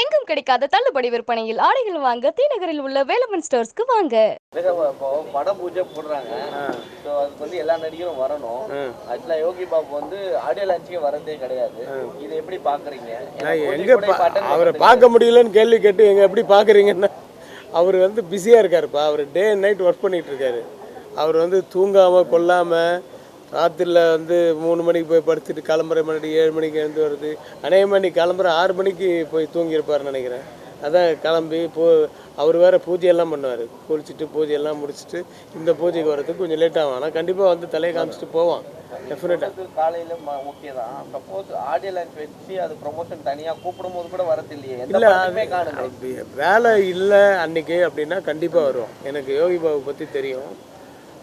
எங்கும் கிடைக்காத தள்ளுபடி விற்பனையில் ஆடைகள் வாங்க தீநகரில் உள்ள வேலமன் ஸ்டோர்ஸ்க்கு வாங்க. இதுக்கு இப்போ பட பூஜை போடுறாங்க. ஸோ அதுக்கு வந்து எல்லா நடிகரும் வரணும். ஆக்சுவலா யோகி பாபு வந்து ஆடியோ லான்ச்சுக்கே வரதே கிடையாது. இதை எப்படி பாக்குறீங்க? ஏன்னா நான் கோடி எங்கே அவரை பார்க்க முடியலன்னு கேள்வி கேட்டு எங்க எப்படி பார்க்குறீங்கன்னா அவர் வந்து பிஸியாக இருக்காருப்பா. அவர் டே அண்ட் நைட் ஒர்க் பண்ணிட்டு இருக்காரு. அவர் வந்து தூங்காமல் கொல்லாமல் ராத்திரியில் வந்து மூணு மணிக்கு போய் படுத்துட்டு கிளம்புற மணி ஏழு மணிக்கு எழுந்து வருது அநேகமாக நீ கிளம்புற ஆறு மணிக்கு போய் தூங்கியிருப்பாருன்னு நினைக்கிறேன். அதான் கிளம்பி போ அவர் வேறு பூஜையெல்லாம் பண்ணுவார். குளிச்சுட்டு பூஜையெல்லாம் முடிச்சுட்டு இந்த பூஜைக்கு வரதுக்கு கொஞ்சம் லேட் ஆகும் ஆனால் கண்டிப்பாக வந்து தலையை காமிச்சிட்டு போவான். டெஃபினட்டாக காலையில ஓகே தான் சப்போஸ் ஆடியோ லான்ச் வச்சு அது ப்ரொமோஷன் தனியா கூப்பிடும் போது கூட வரது இல்லையே இல்லை வேலை இல்லை அன்னைக்கு அப்படின்னா கண்டிப்பாக வரும் எனக்கு யோகி பாபு பற்றி தெரியும்.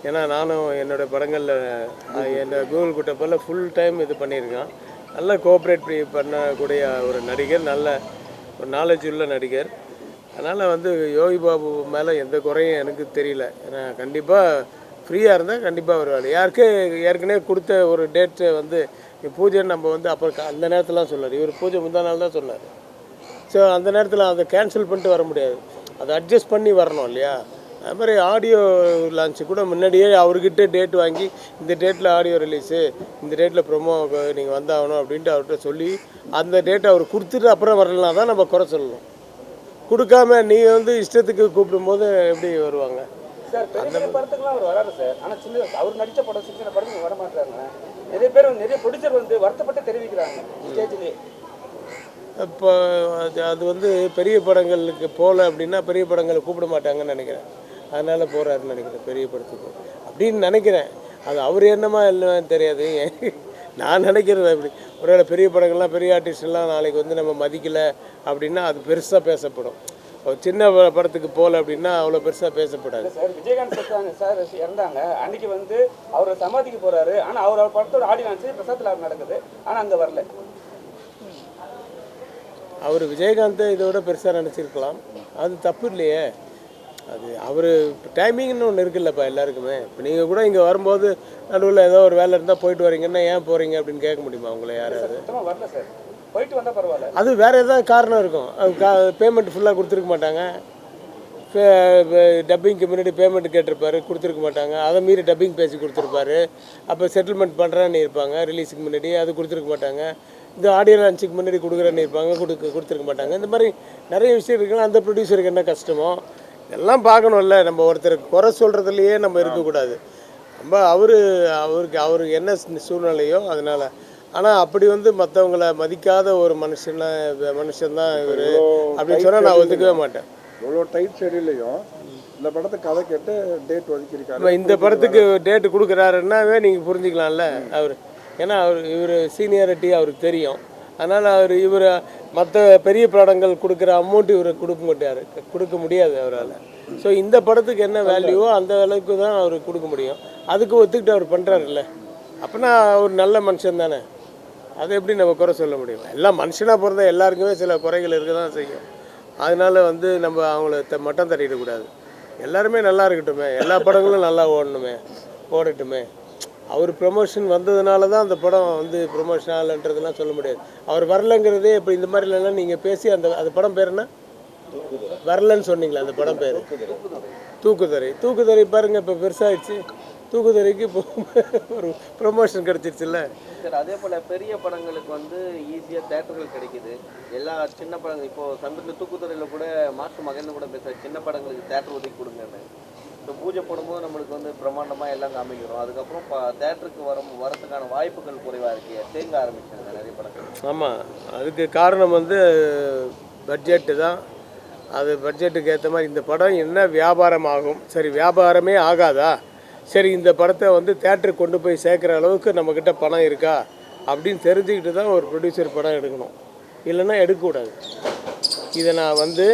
ஏன்னா நானும் என்னோட படங்களில் என்னோட கூகுள் குட்டப்பெல்லாம் ஃபுல் டைம் இது பண்ணியிருக்கேன். நல்ல கோஆப்ரேட் பண்ணக்கூடிய ஒரு நடிகர் நல்ல ஒரு நாலேஜ் உள்ள நடிகர். அதனால் வந்து யோகி பாபு மேலே எந்த குறையும் எனக்கு தெரியல. ஏன்னா கண்டிப்பாக ஃப்ரீயாக இருந்தால் கண்டிப்பாக வருவார். யாருக்கே ஏற்கனவே கொடுத்த ஒரு டேட்டு வந்து பூஜை நம்ம வந்து அப்புறம் க- அந்த நேரத்துலாம் சொன்னார் இவர் பூஜை முந்தா நாள் தான் சொன்னார். ஸோ அந்த நேரத்தில் அதை கேன்சல் பண்ணிட்டு வர முடியாது. அதை அட்ஜஸ்ட் பண்ணி வரணும் இல்லையா? அது மாதிரி ஆடியோ லான்ச்சு கூட முன்னாடியே அவர்கிட்ட டேட் வாங்கி இந்த டேட்டில் ஆடியோ ரிலீஸு இந்த டேட்டில் ப்ரொமோ நீங்கள் வந்தாகணும் அப்படின்ட்டு அவர்கிட்ட சொல்லி அந்த டேட்டை அவர் கொடுத்துட்டு அப்புறம் வரலாம் தான் நம்ம குறை சொல்லணும். கொடுக்காம நீ வந்து இஷ்டத்துக்கு கூப்பிடும்போது எப்படி வருவாங்க? சார் பெரிய படத்துக்குலாம் அவர் வராரு சார். ஆனா சின்ன அவர் நடிச்ச படம் சின்ன சின்ன படத்துக்கு வர மாட்டாங்க நிறைய பேர் நிறைய ப்ரொடியூசர் வந்து வருத்தப்பட்டு தெரிவிக்கிறாங்க ஸ்டேஜ்லேயே இப்போ அது அது வந்து பெரிய படங்களுக்கு போகல அப்படின்னா பெரிய படங்களை கூப்பிட மாட்டாங்கன்னு நினைக்கிறேன். அதனால் போகிறாருன்னு நினைக்கிறேன் பெரிய படத்துக்கு அப்படின்னு நினைக்கிறேன். அது அவர் என்னமா இல்லைன்னு தெரியாது. நான் நினைக்கிறது அப்படி. ஒருவேளை பெரிய படங்கள்லாம் பெரிய ஆர்டிஸ்ட்லாம் நாளைக்கு வந்து நம்ம மதிக்கலை அப்படின்னா அது பெருசாக பேசப்படும். ஒரு சின்ன படத்துக்கு போகல அப்படின்னா அவ்வளோ பெருசாக பேசப்படாது. சார் விஜயகாந்த் செத்தாங்க சார் இறந்தாங்க. அன்னைக்கு வந்து அவர் சமாதிக்கு போறாரு. ஆனா அவர் அவர் படத்தோட ஆடி லான்ச்சு பிரசாத்தில் நடக்குது. ஆனா அங்க வரல. அவர் விஜயகாந்தை இதோட பெருசாக நினச்சிருக்கலாம். அது தப்பு இல்லையே. அது அவர் டைமிங்னு ஒன்று இருக்குல்லப்பா எல்லாருக்குமே. இப்போ நீங்கள் கூட இங்கே வரும்போது நடுவில் ஏதோ ஒரு வேலை இருந்தால் போயிட்டு வரீங்கன்னா ஏன் போகிறீங்க அப்படின்னு கேட்க முடியுமா உங்களை யாராவது? சுத்தமா வரல சார். போயிட்டு வந்தா பரவாயில்ல. அது வேறு ஏதாவது காரணம் இருக்கும். அது பேமெண்ட் ஃபுல்லாக கொடுத்துருக்க மாட்டாங்க. டப்பிங்க்கு முன்னாடி பேமெண்ட் கேட்டிருப்பாரு கொடுத்துருக்க மாட்டாங்க. அதை மீறி டப்பிங் பேசி கொடுத்துருப்பாரு. அப்போ செட்டில்மெண்ட் பண்ணுறேன்னு இருப்பாங்க. ரிலீஸுக்கு முன்னாடி அது கொடுத்துருக்க மாட்டாங்க. இந்த ஆடியோ லான்ச்சுக்கு முன்னாடி கொடுக்குறேன்னு இருப்பாங்க. கொடுக்க கொடுத்துருக்க மாட்டாங்க. இந்த மாதிரி நிறைய விஷயம் இருக்குன்னா அந்த ப்ரொடியூசருக்கு என்ன கஷ்டமோ எல்லாம் பார்க்கணும்ல. நம்ம ஒருத்தருக்கு குறை சொல்கிறதுலையே நம்ம இருக்கக்கூடாது. ரொம்ப அவர் அவருக்கு அவருக்கு என்ன சூழ்நிலையோ அதனால். ஆனால் அப்படி வந்து மற்றவங்கள மதிக்காத ஒரு மனுஷன மனுஷன்தான் இவர். அப்படின்னு சொன்னால் நான் ஒத்துக்கவே மாட்டேன். இவ்வளோ டைட் ஷெடியூலையும் இந்த படத்தை கதை கேட்டு டேட் ஒதுக்கியிருக்காரு. இந்த படத்துக்கு டேட்டு கொடுக்குறாருன்னாவே நீங்கள் புரிஞ்சுக்கலாம்ல அவர். ஏன்னா அவர் இவர் சீனியாரிட்டி அவருக்கு தெரியும். அதனால் அவர் இவர் மற்ற பெரிய படங்கள் கொடுக்குற அமௌண்ட் இவர் கொடுக்க மாட்டார் கொடுக்க முடியாது அவரால். ஸோ இந்த படத்துக்கு என்ன வேல்யூவோ அந்த அளவுக்கு தான் அவர் கொடுக்க முடியும். அதுக்கு ஒத்துக்கிட்டு அவர் பண்ணுறாருல்ல அப்போனா அவர் நல்ல மனுஷன் தானே. அதை எப்படி நம்ம குறை சொல்ல முடியும்? எல்லாம் மனுஷனாக பிறந்த எல்லாருக்குமே சில குறைகள் இருக்க தான் செய்யும். அதனால வந்து நம்ம அவங்கள த- மட்டம் தட்டிடக்கூடாது. எல்லாருமே நல்லா இருக்கட்டுமே. எல்லா படங்களும் நல்லா ஓடணுமே. ஓடட்டுமே. அவர் ப்ரொமோஷன் வந்ததுனால தான் அந்த படம் வந்து ப்ரொமோஷன் ஆகலைன்றதெல்லாம் சொல்ல முடியாது. அவர் வரலங்கிறதே இப்போ இந்த மாதிரிலாம் நீங்கள் பேசி அந்த அந்த படம் பேர் என்ன? வரலன்னு சொன்னீங்களே அந்த படம் பேர். தூக்குதரை தூக்குதரை பாருங்க இப்போ பெருசாகிடுச்சு தூக்குதுறைக்கு இப்போ ஒரு ப்ரொமோஷன் கிடைச்சிருச்சுல்ல. சார் அதே போல பெரிய படங்களுக்கு வந்து ஈஸியா தேட்டர்கள் கிடைக்குது. எல்லா சின்ன படங்கள் இப்போ சமீபத்தில் தூக்குத்துறையில் கூட மாஸ்டர் மகன் கூட பேச சின்ன படங்களுக்கு தேட்டர் ஒதுக்கி கொடுங்கன்னு. இப்போ பூஜை போடும்போது நம்மளுக்கு வந்து பிரம்மாண்டமாக எல்லாம் காமிக்கிறோம். அதுக்கப்புறம் தேட்டருக்கு வர வரத்துக்கான வாய்ப்புகள் குறைவாக இருக்கு தேங்க ஆரம்பிச்சாங்க நிறைய படங்கள். ஆமாம் அதுக்கு காரணம் வந்து பட்ஜெட்டு தான். அது பட்ஜெட்டுக்கு ஏற்ற மாதிரி இந்த படம் என்ன வியாபாரம் ஆகும்? சரி வியாபாரமே ஆகாதா? சரி இந்த படத்தை வந்து தேட்டருக்கு கொண்டு போய் சேர்க்குற அளவுக்கு நம்மக்கிட்ட பணம் இருக்கா? அப்படின்னு தெரிஞ்சுக்கிட்டு தான் ஒரு ப்ரொடியூசர் படம் எடுக்கணும். இல்லைன்னா எடுக்கக்கூடாது. இதை நான் வந்து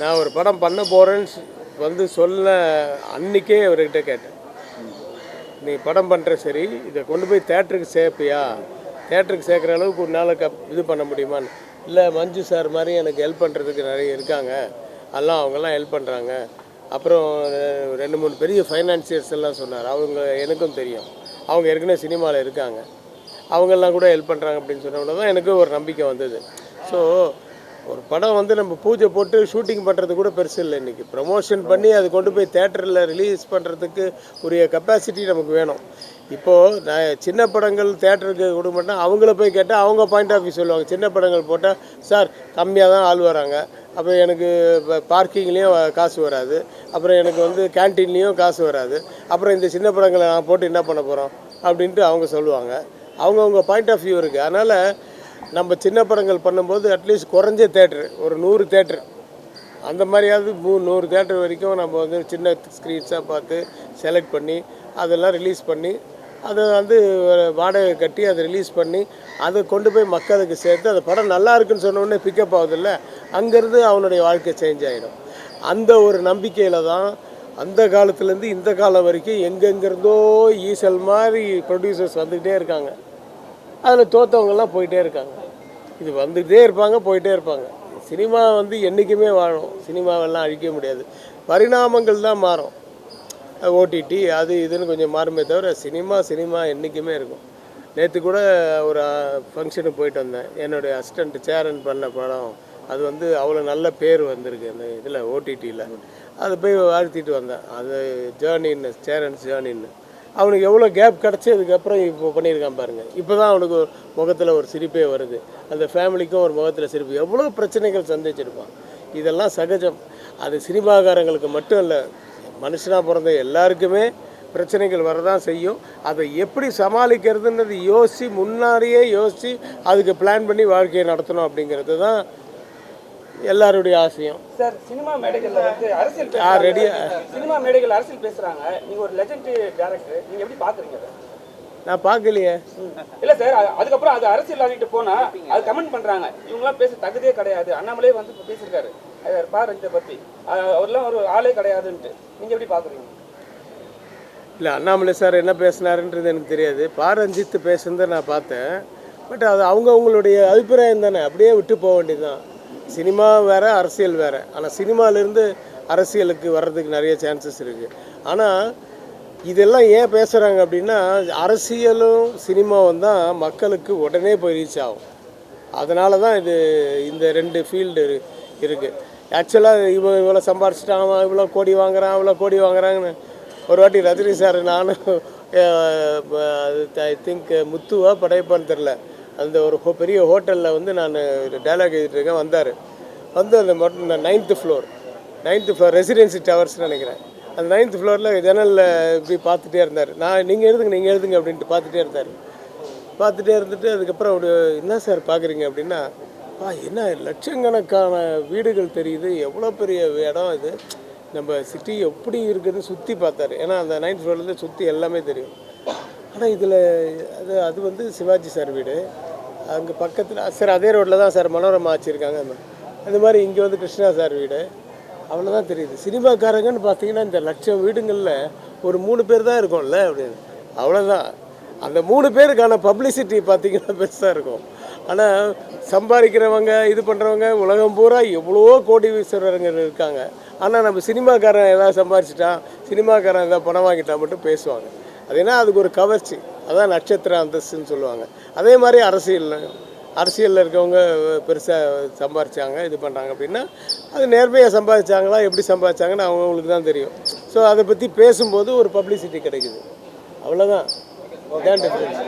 நான் ஒரு படம் பண்ண போகிறேன்னு வந்து சொல்ல அன்னைக்கே அவர்கிட்ட கேட்டேன். நீ படம் பண்ணுற சரி இதை கொண்டு போய் தேட்டருக்கு சேர்ப்பியா? தேட்டருக்கு சேர்க்குற அளவுக்கு உன்னால் கப் இது பண்ண முடியுமான்னு. இல்லை மஞ்சு சார் மாதிரி எனக்கு ஹெல்ப் பண்ணுறதுக்கு நிறைய இருக்காங்க. அதெல்லாம் அவங்கெல்லாம் ஹெல்ப் பண்ணுறாங்க அப்புறம் ரெண்டு மூணு பெரிய ஃபைனான்சியர்ஸ் எல்லாம் சொன்னார். அவங்க எனக்கும் தெரியும். அவங்க ஏற்கனவே சினிமாவில் இருக்காங்க. அவங்கெல்லாம் கூட ஹெல்ப் பண்ணுறாங்க அப்படின்னு சொன்ன தான் எனக்கு ஒரு நம்பிக்கை வந்தது. ஸோ ஒரு படம் வந்து நம்ம பூஜை போட்டு ஷூட்டிங் பண்ணுறது கூட பெருசு இல்லை இன்றைக்கி ப்ரமோஷன் பண்ணி அது கொண்டு போய் தேட்டரில் ரிலீஸ் பண்ணுறதுக்கு உரிய கெப்பாசிட்டி நமக்கு வேணும். இப்போது நான் சின்ன படங்கள் தேட்டருக்கு கொடுக்க அவங்கள போய் கேட்டால் அவங்க பாயிண்ட் ஆஃப் வியூ சொல்லுவாங்க. சின்ன படங்கள் போட்டால் சார் கம்மியாக தான் ஆள் வராங்க. அப்புறம் எனக்கு பார்க்கிங்லேயும் காசு வராது. அப்புறம் எனக்கு வந்து கேன்டீன்லேயும் காசு வராது. அப்புறம் இந்த சின்ன படங்களை நான் போட்டு என்ன பண்ண போகிறோம் அப்படின்ட்டு அவங்க சொல்லுவாங்க. அவங்கவுங்க பாயிண்ட் ஆஃப் வியூ இருக்குது அதனால் நம்ம சின்ன படங்கள் பண்ணும்போது அட்லீஸ்ட் குறைஞ்ச தேட்ரு ஒரு நூறு தேட்ரு அந்த மாதிரியாவது மூ நூறு தேட்டர் வரைக்கும் நம்ம வந்து சின்ன ஸ்க்ரீன்ஸாக பார்த்து செலக்ட் பண்ணி அதெல்லாம் ரிலீஸ் பண்ணி அதை வந்து வாடகை கட்டி அதை ரிலீஸ் பண்ணி அதை கொண்டு போய் மக்களுக்கு சேர்த்து அந்த படம் நல்லா இருக்குன்னு சொன்ன உடனே பிக்கப் ஆகுதில்ல அங்கேருந்து அவனுடைய வாழ்க்கை சேஞ்ச் ஆகிடும் அந்த ஒரு நம்பிக்கையில் தான் அந்த காலத்துலேருந்து இந்த காலம் வரைக்கும் எங்கெங்கிருந்தோ ஈசல் மாதிரி ப்ரொடியூசர்ஸ் வந்துக்கிட்டே இருக்காங்க. அதில் தோற்றவங்கெல்லாம் போயிட்டே இருக்காங்க. இது வந்துகிட்டே இருப்பாங்க போயிட்டே இருப்பாங்க. சினிமா வந்து என்றைக்குமே வாழும். சினிமாவெல்லாம் அழிக்க முடியாது. பரிணாமங்கள் தான் மாறும். ஓடிடி அது இதுன்னு கொஞ்சம் மாறுமே தவிர சினிமா சினிமா என்றைக்குமே இருக்கும். நேற்று கூட ஒரு ஃபங்க்ஷனுக்கு போயிட்டு வந்தேன். என்னுடைய அசிஸ்டண்ட் சேரன் பண்ண படம். அது வந்து அவ்வளோ நல்ல பேர் வந்திருக்கு அந்த இதில் ஓடிடியில் அதை போய் வாழ்த்திட்டு வந்தேன். அது ஜேர்னின்னு சேரன்ஸ் ஜேர்னின்னு அவனுக்கு எவ்வளோ கேப் கிடச்சி அதுக்கப்புறம் இப்போ பண்ணியிருக்கான் பாருங்கள் இப்போ தான் அவனுக்கு முகத்தில் ஒரு சிரிப்பே வருது. அந்த ஃபேமிலிக்கும் ஒரு முகத்தில் சிரிப்பு. எவ்வளோ பிரச்சனைகள் சந்திச்சிருப்பான். இதெல்லாம் சகஜம். அது சினிமாக்காரங்களுக்கு மட்டும் இல்லை மனுஷனாக பிறந்த எல்லாருக்குமே பிரச்சனைகள் வரதான் செய்யும். அதை எப்படி சமாளிக்கிறதுன்றது யோசித்து முன்னாடியே யோசித்து அதுக்கு பிளான் பண்ணி வாழ்க்கையை நடத்தணும் அப்படிங்கிறது தான் எல்லாருடைய ஆசையும். சார் சினிமா மேடைகள்ல வந்து அரசியல் ஆ. பேசுறாங்க. சினிமா மேடைகள் அரசியல் பேசுறாங்க. நீங்க ஒரு லெஜெண்ட் டேரக்டர் நீங்க எப்படி பாக்குறீங்க? நான் பார்க்கலையே இல்ல சார் அது- அதுக்கப்புறம் அது அரசியல் ஆகிட்டு போனா அது கமெண்ட் பண்றாங்க. இவங்கலாம் பேச தகுதியே கிடையாது. அண்ணாமலே வந்து பேசியிருக்காரு. பாரு இதை பத்தி. அவர்லாம் ஒரு ஆளே கிடையாதுன்ட்டு. நீங்க எப்படி பாக்குறீங்க? இல்லை அண்ணாமலை சார் என்ன பேசினாருன்றது எனக்கு தெரியாது. பா ரஞ்சித் பேசுனதை நான் பார்த்தேன். பட் அது அவங்கவுங்களுடைய அபிப்பிராயம் தானே. அப்படியே விட்டு போக வேண்டியதுதான். சினிமா வேறு அரசியல் வேறு. ஆனால் சினிமாலேருந்து அரசியலுக்கு வர்றதுக்கு நிறைய சான்சஸ் இருக்குது ஆனால் இதெல்லாம் ஏன் பேசுகிறாங்க அப்படின்னா அரசியலும் சினிமாவும் தான் மக்களுக்கு உடனே போய் ரீச் ஆகும். அதனால தான் இது இந்த ரெண்டு ஃபீல்டு இருக்குது ஆக்சுவலாக இவன் இவ்வளோ சம்பாரிச்சிட்டான் அவன் இவ்வளோ கோடி வாங்குறான் இவ்வளோ கோடி வாங்குறாங்கன்னு ஒரு வாட்டி ரஜினி சார் நானும் ஐ திங்க் முத்துவா படைப்பான்னு தெரில அந்த ஒரு பெரிய ஹோட்டலில் வந்து நான் டைலாக் எழுதிட்டு இருக்கேன் வந்தார். வந்து அந்த மட்டும் ninth floor ninth floor residency டவர்ஸ்னு நினைக்கிறேன். அந்த நைன்த்து ஃப்ளோரில் ஜன்னலில் இப்படி பார்த்துட்டே இருந்தார். நான் நீங்கள் எழுதுங்க நீங்கள் எழுதுங்க அப்படின்ட்டு பார்த்துட்டே இருந்தார். பார்த்துட்டே இருந்துட்டு அதுக்கப்புறம் அப்படி என்ன சார் பார்க்குறீங்க? அப்படின்னா பா என்ன லட்சக்கணக்கான வீடுகள் தெரியுது. எவ்வளோ பெரிய இடம் இது. நம்ம சிட்டி எப்படி இருக்குதுன்னு சுற்றி பார்த்தாரு. ஏன்னா அந்த நைன்த் ஃப்ளோர்லேருந்து சுற்றி எல்லாமே தெரியும். ஆனால் இதில் அது அது வந்து சிவாஜி சார் வீடு. அங்கே பக்கத்தில் சார் அதே ரோட்டில் தான் சார் மனோரமா வச்சுருக்காங்க. அந்த மாதிரி இங்கே வந்து கிருஷ்ணா சார் வீடு. அவ்வளோதான் தெரியுது. சினிமாக்காரங்கன்னு பார்த்தீங்கன்னா இந்த லட்சம் வீடுங்களில் ஒரு மூணு பேர் தான் இருக்கும்ல அப்படின்னு. அவ்வளோதான் அந்த மூணு பேருக்கான பப்ளிசிட்டி பார்த்திங்கன்னா பெருசாக இருக்கும். ஆனால் சம்பாதிக்கிறவங்க இது பண்ணுறவங்க உலகம் பூரா எவ்வளோ கோடி வீசுறவங்க இருக்காங்க. ஆனால் நம்ம சினிமாக்காரன் எதாவது சம்பாரிச்சிட்டான் சினிமாக்காரன் எதாவது பணம் வாங்கிட்டான் மட்டும் பேசுவாங்க. அது அதுக்கு ஒரு கவர்ச்சி. அதான் நட்சத்திர அந்தஸ்துன்னு சொல்லுவாங்க. அதே மாதிரி அரசியல் அரசியலில் இருக்கவங்க பெருசாக சம்பாதிச்சாங்க இது பண்ணுறாங்க அப்படின்னா அது நேர்மையாக சம்பாதிச்சாங்களா எப்படி சம்பாதிச்சாங்கன்னு அவங்களுக்கு தான் தெரியும். ஸோ அதை பற்றி பேசும்போது ஒரு பப்ளிசிட்டி கிடைக்குது. அவ்வளோதான் இதான் டிஃப்ரென்ஸ்